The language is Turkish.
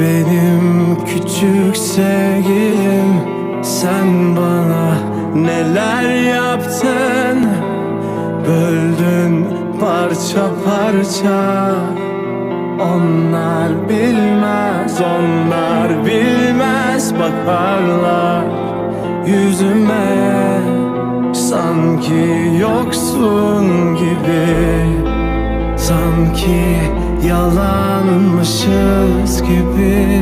Benim küçük sevgilim Sen bana neler yaptın? Böldün parça parça Onlar bilmez, onlar bilmez. Bakarlar yüzüme Sanki yoksun gibi Sanki yalanmışız gibi